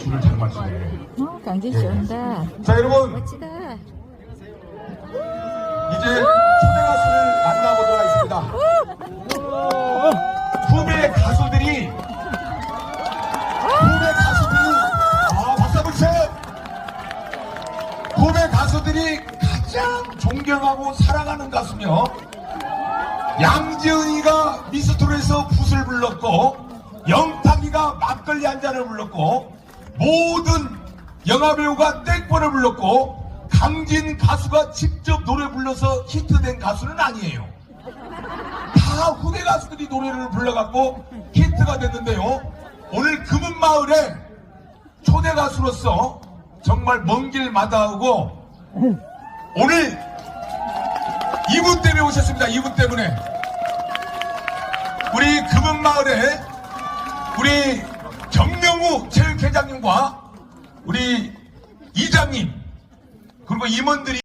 줄을 잘 맞추네. 어, 강진 씨 온다. 자, 여러분. 멋지다. 이제 초대 가수를 만나보도록 하겠습니다. 후배 가수들이 후배 가수들이 아 박수 한번 주세요. 후배 가수들이 가장 존경하고 사랑하는 가수며 양지은이가 미스터로에서 붓을 불렀고 영탁이가 막걸리 한 잔을 불렀고 모든 영화배우가 땡벌을 불렀고 강진 가수가 직접 노래 불러서 히트된 가수는 아니에요. 다 후배 가수들이 노래를 불러갖고 히트가 됐는데요. 오늘 금은마을에 초대 가수로서 정말 먼 길 마다하고 오늘 이분 때문에 오셨습니다. 이분 때문에 우리 금은마을에 우리 회장님과 우리 이장님 그리고 임원들이